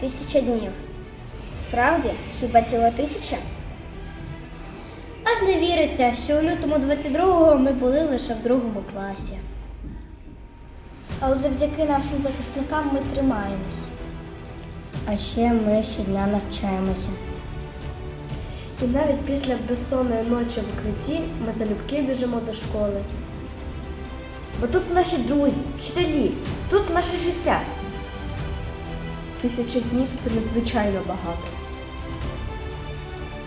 тисяча днів. Справді, хіба ціла тисяча? Аж не віриться, що у лютому 22-го ми були лише в другому класі. Але завдяки нашим захисникам ми тримаємось. А ще ми щодня навчаємося. І навіть після безсонної ночі в укритті ми залюбки біжимо до школи. Бо тут наші друзі, вчителі, тут наше життя. Тисяча днів це надзвичайно багато.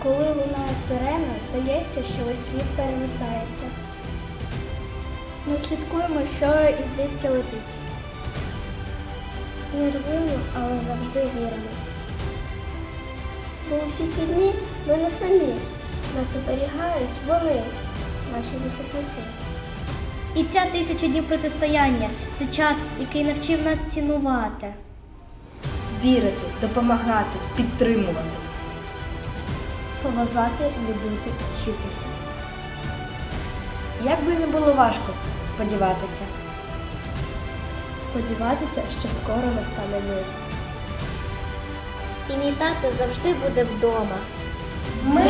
Коли лунає сирена, здається, що весь світ перевертається. Ми слідкуємо, що і звідки летить. Нервуємо, але завжди віримо. Бо усі ці дні ми не самі. Нас оберігають вони, наші захисники. І ця тисяча днів протистояння це час, який навчив нас цінувати. Вірити, допомагати, підтримувати. Поважати, любити, вчитися. Як би не було важко сподіватися. Сподіватися, що скоро настане мир. І мій тато завжди буде вдома. Ми